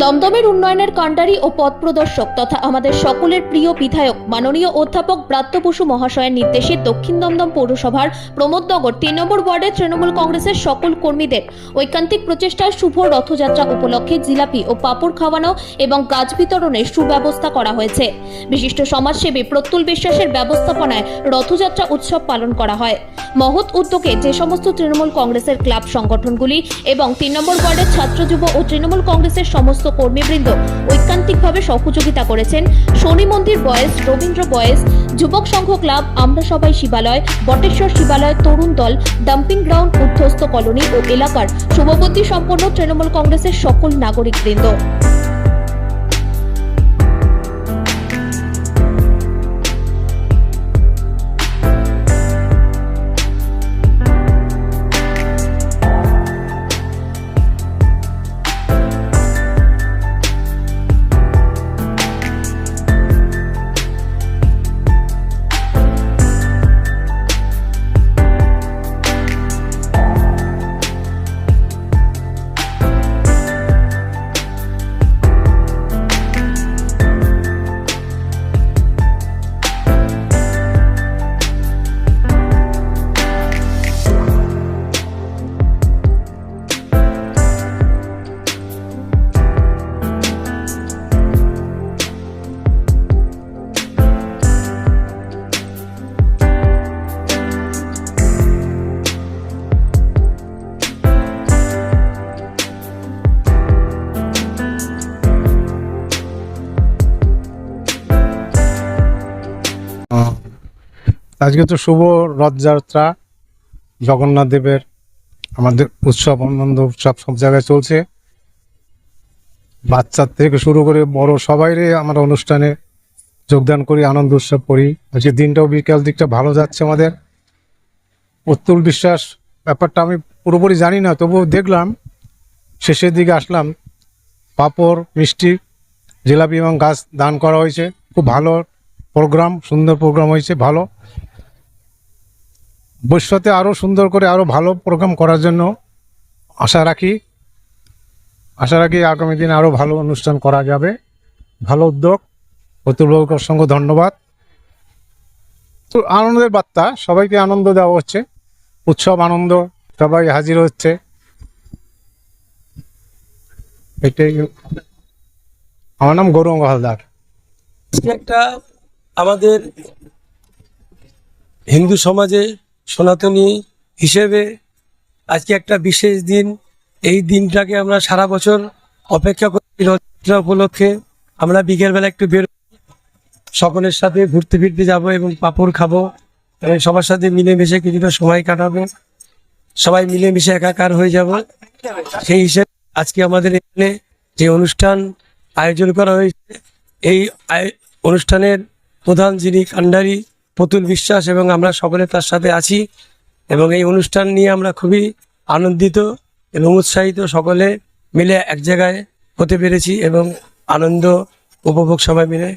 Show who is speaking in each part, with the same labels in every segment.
Speaker 1: দমদমের উন্নয়নের কাণ্ডারি ও পথ প্রদর্শক তথা আমাদের সকলের প্রিয় বিধায়ক, মাননীয় অধ্যাপক ব্রাত্য মহাশয়ের নির্দেশে দক্ষিণ দমদম পৌরসভার প্রমোদনগর তিন নম্বর ওয়ার্ডের তৃণমূল কংগ্রেসের সকল কর্মীদের ঐকান্তিক প্রচেষ্টায় শুভ রথযাত্রা উপলক্ষে জিলাপি ও পাপড় খাওয়ানো এবং গাছ বিতরণের সুব্যবস্থা করা হয়েছে। বিশিষ্ট সমাজসেবী প্রত্যুল বিশ্বাসের ব্যবস্থাপনায় রথযাত্রা উৎসব পালন করা হয়। মহৎ উদ্যোগে যে সমস্ত তৃণমূল কংগ্রেসের ক্লাব সংগঠনগুলি এবং তিন নম্বর ওয়ার্ডের ছাত্র যুব ও তৃণমূল কংগ্রেসের সমস্ত কর্মীবৃন্দ ঐকান্তিকভাবে সহযোগিতা করেছেন। শনি মন্দির বয়েজ, রবীন্দ্র বয়েস যুবক সংঘ ক্লাব, আমরা সবাই শিবালয়, বটেশ্বর শিবালয়, তরুণ দল, ডাম্পিং গ্রাউন্ড উদ্ধস্ত কলোনি ও এলাকার সভাপতি সম্পন্ন তৃণমূল কংগ্রেসের সকল নাগরিকবৃন্দ।
Speaker 2: আজকে তো শুভ রথযাত্রা। জগন্নাথ দেবের আমাদের উৎসব, আনন্দ, উৎসব সব জায়গায় চলছে। বাচ্চার থেকে শুরু করে বড় সবাইরে আমরা অনুষ্ঠানে যোগদান করি, আনন্দ উৎসব করি। আজকে দিনটাও বিকাল দিকটা ভালো যাচ্ছে আমাদের। অতুল বিশ্বাস, ব্যাপারটা আমি পুরোপুরি জানি না, তবুও দেখলাম, শেষের দিকে আসলাম। পাঁপড়, মিষ্টি, জিলাপি এবং গাছ দান করা হয়েছে। খুব ভালো প্রোগ্রাম সুন্দর প্রোগ্রাম হয়েছে, ভালো। ভবিষ্যতে আরও সুন্দর করে আরও ভালো প্রোগ্রাম করার জন্য আশা রাখি। আশা রাখি আগামী দিন আরও ভালো অনুষ্ঠান করা যাবে। ভালো উদ্যোগ। অতুলবাবুকে অসংখ্য ধন্যবাদ। তো আনন্দের বার্তা, সবাইকে আনন্দ দেওয়া হচ্ছে। উৎসব, আনন্দ সবাই হাজির হচ্ছে। এটাই আমার নাম গৌরঙ্গ হালদার।
Speaker 3: একটা আমাদের হিন্দু সমাজে সনাতনী হিসেবে আজকে একটা বিশেষ দিন। এই দিনটাকে আমরা সারা বছর অপেক্ষা করি রথযাত্রা উপলক্ষে। আমরা বিকেলবেলা একটু বের সকলের সাথে ঘুরতে ফিরতে যাব এবং পাপড় খাব। এবং সবার সাথে মিলেমিশে কিছুটা সময় কাটাবো। সবাই মিলেমিশে একাকার হয়ে যাব। সেই হিসেবে আজকে আমাদের এখানে যে অনুষ্ঠান আয়োজন করা হয়েছে, এই অনুষ্ঠানের প্রধান যিনি কান্ডারি প্রতুল বিশ্বাস এবং আমরা সকলে তার সাথে আছি এবং এই অনুষ্ঠান নিয়ে আমরা খুবই আনন্দিত এবং উৎসাহিত সকলে মিলে এক জায়গায় হতে পেরেছি এবং আনন্দ উপভোগ সবাই মিলে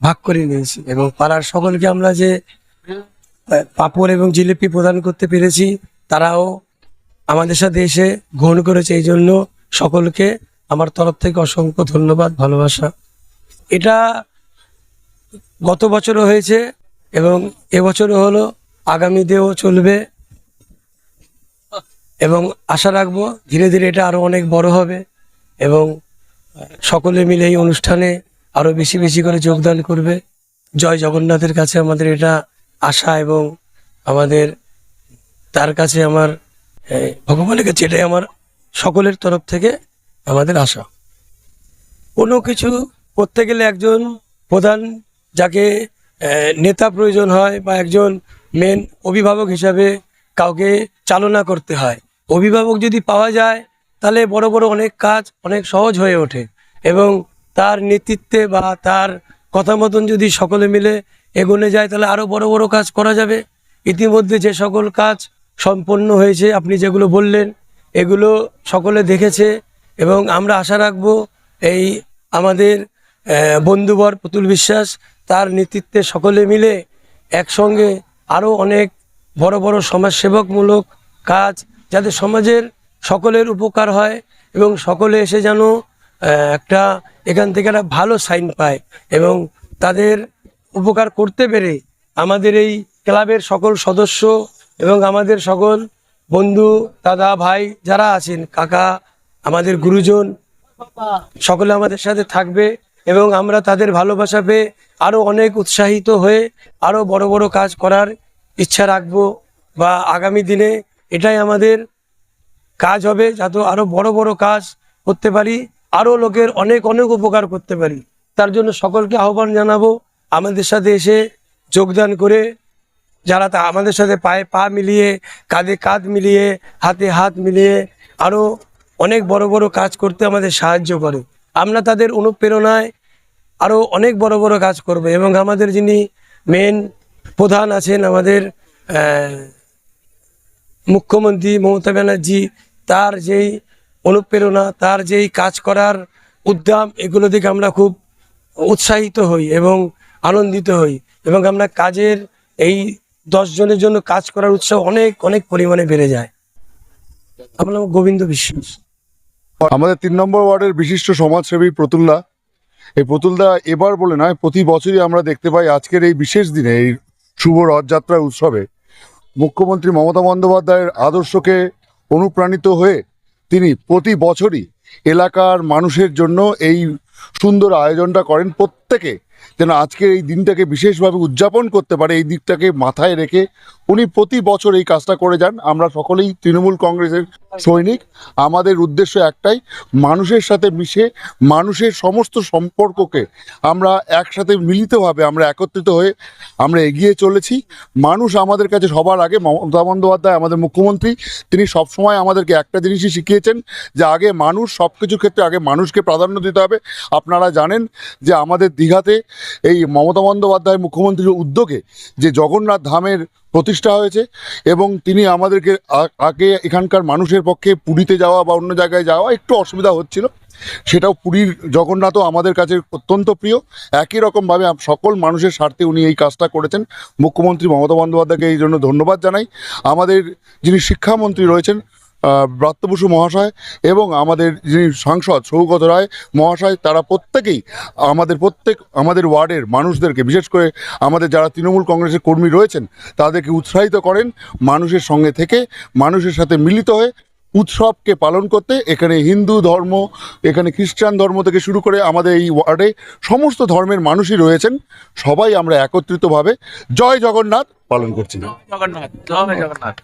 Speaker 3: ভাগ করে নিয়েছি এবং পাড়ার সকলকে আমরা যে পাঁপড় এবং জিলিপি প্রদান করতে পেরেছি, তারাও আমাদের সাথে এসে গ্রহণ করেছে। এই জন্য সকলকে আমার তরফ থেকে অসংখ্য ধন্যবাদ, ভালোবাসা। এটা গত বছরও হয়েছে এবং এবছরও হলো, আগামী আগামীতেও চলবে। এবং আশা রাখব ধীরে ধীরে এটা আরও অনেক বড় হবে এবং সকলে মিলে এই অনুষ্ঠানে আরও বেশি বেশি করে যোগদান করবে। জয় জগন্নাথের কাছে আমাদের এটা আশা এবং আমাদের তার কাছে আমার ভগবানের কাছে এটাই আমার সকলের তরফ থেকে আমাদের আশা। কোনো কিছু করতে গেলে একজন প্রধান যাকে নেতা প্রয়োজন হয় বা একজন মেন অভিভাবক হিসাবে কাউকে চালনা করতে হয়। অভিভাবক যদি পাওয়া যায়, তাহলে বড় বড় অনেক কাজ অনেক সহজ হয়ে ওঠে এবং তার নেতৃত্বে বা তার কথা মতন যদি সকলে মিলে এগোনে যায়, তাহলে আরও বড় বড় কাজ করা যাবে। ইতিমধ্যে যে সকল কাজ সম্পন্ন হয়েছে, আপনি যেগুলো বললেন, এগুলো সকলে দেখেছে এবং আমরা আশা রাখব এই আমাদের বন্ধুবর পুতুল বিশ্বাস তার নেতৃত্বে সকলে মিলে একসঙ্গে আরও অনেক বড় বড় সমাজসেবকমূলক কাজ যাতে সমাজের সকলের উপকার হয় এবং সকলে এসে যেন একটা এখান থেকে একটা ভালো সাইন পায় এবং তাদের উপকার করতে পেরে আমাদের এই ক্লাবের সকল সদস্য এবং আমাদের সকল বন্ধু, দাদা, ভাই যারা আছেন, কাকা, আমাদের গুরুজন সকলে আমাদের সাথে থাকবে। এবং আমরা তাদের ভালোবাসা পেয়ে আরও অনেক উৎসাহিত হয়ে আরও বড় বড় কাজ করার ইচ্ছা রাখব বা আগামী দিনে এটাই আমাদের কাজ হবে যাতে আরও বড় বড় কাজ করতে পারি আরও লোকের অনেক অনেক উপকার করতে পারি। তার জন্য সকলকে আহ্বান জানাব আমাদের সাথে এসে যোগদান করে, যারা তা আমাদের সাথে পায়ে পা মিলিয়ে, কাঁধে কাঁধ মিলিয়ে, হাতে হাত মিলিয়ে আরও অনেক বড় বড় কাজ করতে আমাদের সাহায্য করে। আমরা তাদের অনুপ্রেরণায় আরও অনেক বড় বড় কাজ করবে এবং আমাদের যিনি মেন প্রধান আছেন আমাদের মুখ্যমন্ত্রী মমতা ব্যানার্জি, তার যেই অনুপ্রেরণা, তার যেই কাজ করার উদ্যম, এগুলো দেখে আমরা খুব উৎসাহিত হই এবং আনন্দিত হই এবং আমরা কাজের এই জনের জন্য কাজ করার উৎসাহ অনেক অনেক পরিমাণে বেড়ে যায়। আমার নাম গোবিন্দ বিশ্বাস।
Speaker 4: আমাদের তিন নম্বর ওয়ার্ডের বিশিষ্ট সমাজসেবী প্রতুল্লা এই প্রতুলদা এবার বলে নয়, প্রতি বছরই আমরা দেখতে পাই আজকের এই বিশেষ দিনে, এই শুভ রথযাত্রা উৎসবে, মুখ্যমন্ত্রী মমতা বন্দ্যোপাধ্যায়ের আদর্শকে অনুপ্রাণিত হয়ে তিনি প্রতি বছরই এলাকার মানুষের জন্য এই সুন্দর আয়োজনটা করেন। প্রত্যেকে যেন আজকের এই দিনটাকে বিশেষভাবে উদযাপন করতে পারে, এই দিকটাকে মাথায় রেখে উনি প্রতি বছর এই কাজটা করে যান। আমরা সকলেই তৃণমূল কংগ্রেসের সৈনিক। আমাদের উদ্দেশ্য একটাই, মানুষের সাথে মিশে, মানুষের সমস্ত সম্পর্ককে আমরা একসাথে মিলিতভাবে আমরা একত্রিত হয়ে আমরা এগিয়ে চলেছি। মানুষ আমাদের কাছে সবার আগে, মমতা বন্দ্যোপাধ্যায় আমাদের মুখ্যমন্ত্রী, তিনি সবসময় আমাদেরকে একটা জিনিসই শিখিয়েছেন যে আগে মানুষ সব কিছুর ক্ষেত্রে আগে মানুষকে প্রাধান্য দিতে হবে। আপনারা জানেন যে আমাদের দীঘাতে এই মমতা বন্দ্যোপাধ্যায় মুখ্যমন্ত্রীর উদ্যোগে যে জগন্নাথ ধামের প্রতিষ্ঠা হয়েছে এবং তিনি আমাদেরকে আগে এখানকার মানুষের পক্ষে পুরীতে যাওয়া বা অন্য জায়গায় যাওয়া একটু অসুবিধা হচ্ছিল। সেটাও পুরীর জগন্নাথও আমাদের কাছে অত্যন্ত প্রিয়। একই রকমভাবে সকল মানুষের স্বার্থে উনি এই কাজটা করেছেন। মুখ্যমন্ত্রী মমতা বন্দ্যোপাধ্যায়কে এই জন্য ধন্যবাদ জানাই। আমাদের যিনি শিক্ষামন্ত্রী রয়েছেন আহ, ব্রাত্য বসু মহাশয় এবং আমাদের যিনি সাংসদ সৌগত রায় মহাশয় তারা প্রত্যেকেই আমাদের প্রত্যেক আমাদের ওয়ার্ডের মানুষদেরকে বিশেষ করে আমাদের যারা তৃণমূল কংগ্রেসের কর্মী রয়েছেন তাদেরকে উৎসাহিত করেন মানুষের সঙ্গে থেকে মানুষের সাথে মিলিত হয়ে উৎসবকে পালন করতে। এখানে হিন্দু ধর্ম এখানে খ্রিস্টান ধর্ম থেকে শুরু করে আমাদের এই ওয়ার্ডে সমস্ত ধর্মের মানুষই রয়েছেন। সবাই আমরা একত্রিতভাবে জয় জগন্নাথ পালন করছি। জগন্নাথ জগন্নাথ।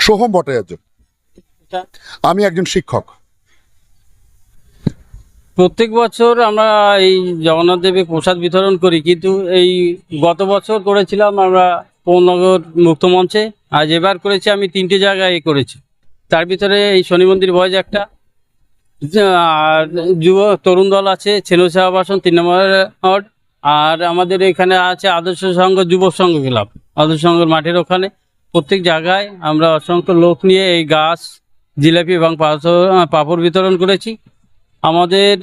Speaker 4: সোহম ভট্টাচার্য। আমি একজন শিক্ষক।
Speaker 5: প্রত্যেক বছর আমরা এই জগন্নাথ দেবের প্রসাদ বিতরণ করি, কিন্তু এই গত বছর করেছিলাম আমরা পৌরনগর মুক্ত মঞ্চে, আজ এবার করেছি আমি তিনটে জায়গায় করেছি। তার ভিতরে এই শনি মন্দির বয়েজ একটা। আর যুব তরুণ দল আছে, ছেলে আবাসন তিন নম্বর আর আমাদের এখানে আছে আদর্শ সংঘ যুব সংঘ ক্লাব। আদর্শ সংঘের মাঠের ওখানে প্রত্যেক জায়গায় আমরা অসংখ্য লোক নিয়ে এই গাছ জিলাপি এবং পাপড় বিতরণ করেছি। আমাদের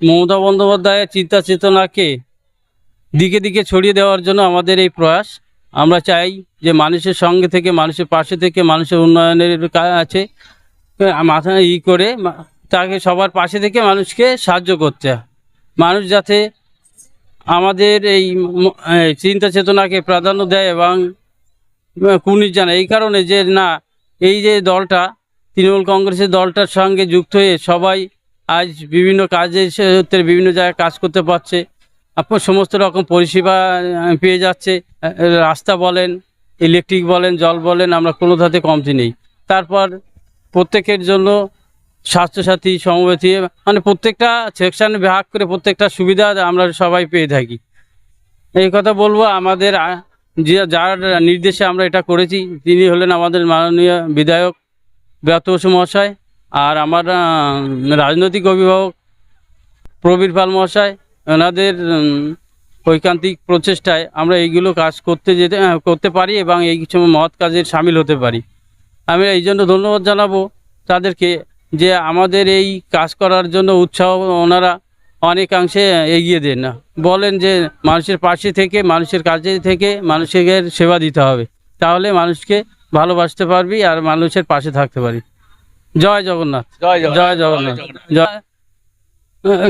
Speaker 5: মমতা বন্দ্যোপাধ্যায়ের চিন্তা চেতনাকে দিকে দিকে ছড়িয়ে দেওয়ার জন্য আমাদের এই প্রয়াস। আমরা চাই যে মানুষের সঙ্গে থেকে, মানুষের পাশে থেকে, মানুষের উন্নয়নের কাজ আছে মাথা ই করে তাকে সবার পাশে থেকে মানুষকে সাহায্য করতে। মানুষ যাতে আমাদের এই চিন্তা চেতনাকে প্রাধান্য দেয় এবং কুর্নিশ জানায়। এই কারণে যে না, এই যে দলটা তৃণমূল কংগ্রেসের দলটার সঙ্গে যুক্ত হয়ে সবাই আজ বিভিন্ন সূত্রে বিভিন্ন জায়গায় কাজ করতে পারছে। আপনার সমস্ত রকম পরিষেবা পেয়ে যাচ্ছে। রাস্তা বলেন, ইলেকট্রিক বলেন, জল বলেন, আমরা কোনো ধাতে কমতি নেই। তারপর প্রত্যেকের জন্য স্বাস্থ্যসাথী, সমবেতী মানে প্রত্যেকটা সেকশানে ভাগ করে প্রত্যেকটা সুবিধা আমরা সবাই পেয়ে থাকি। এই কথা বলব, আমাদের যে যার নির্দেশে আমরা এটা করেছি, তিনি হলেন আমাদের মাননীয় বিধায়ক বসু মহাশয় আর আমার রাজনৈতিক অভিভাবক প্রবীর পাল মহাশয়, ওনাদের ঐকান্তিক প্রচেষ্টায় আমরা এইগুলো কাজ করতে যেতে করতে পারি এবং এই কিছু মহৎ কাজে সামিল হতে পারি। আমি এই জন্য ধন্যবাদ জানাব তাদেরকে যে আমাদের এই কাজ করার জন্য উৎসাহ ওনারা অনেকাংশে এগিয়ে দেন। না বলেন যে মানুষের পাশে থেকে, মানুষের কাছে থেকে মানুষের সেবা দিতে হবে। তাহলে মানুষকে ভালোবাসতে পারবি আর মানুষের পাশে থাকতে পারি। জয় জগন্নাথ। জয় জগন্নাথ। জয়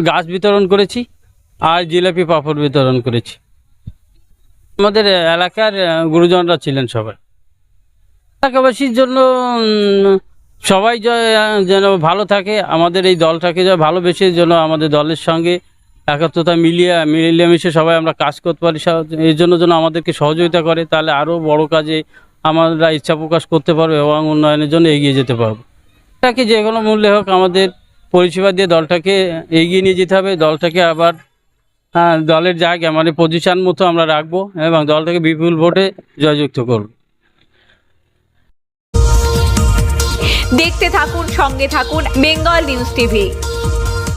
Speaker 5: গাছ বিতরণ করেছি আর জিলাপি পাঁপড় বিতরণ করেছি। আমাদের এলাকার গুরুজনরা ছিলেন সবাই। এলাকাবাসীর জন্য সবাই য- যেন ভালো থাকে আমাদের এই দলটাকে যেন ভালোবেসে যেন আমাদের দলের সঙ্গে একাত্মতা মিলিয়ে মিলিয়ে মিশে সবাই আমরা কাজ করতে পারি। এই জন্য যেন আমাদেরকে সহযোগিতা করে তাহলে আরও বড় কাজে আমরা ইচ্ছা প্রকাশ করতে পারব এবং উন্নয়নের জন্য এগিয়ে যেতে পারব। এটাকে যে কোনো মূল্যে হোক আমাদের পরিষেবা দিয়ে দলটাকে এগিয়ে নিয়ে যেতে হবে। দলটাকে আবার হ্যাঁ, দলের জায়গা মানে পজিশন মতো আমরা রাখব এবং দলটাকে বিপুল ভোটে জয়যুক্ত করব।
Speaker 6: দেখতে থাকুন সঙ্গে থাকুন বেঙ্গল নিউজ টিভি।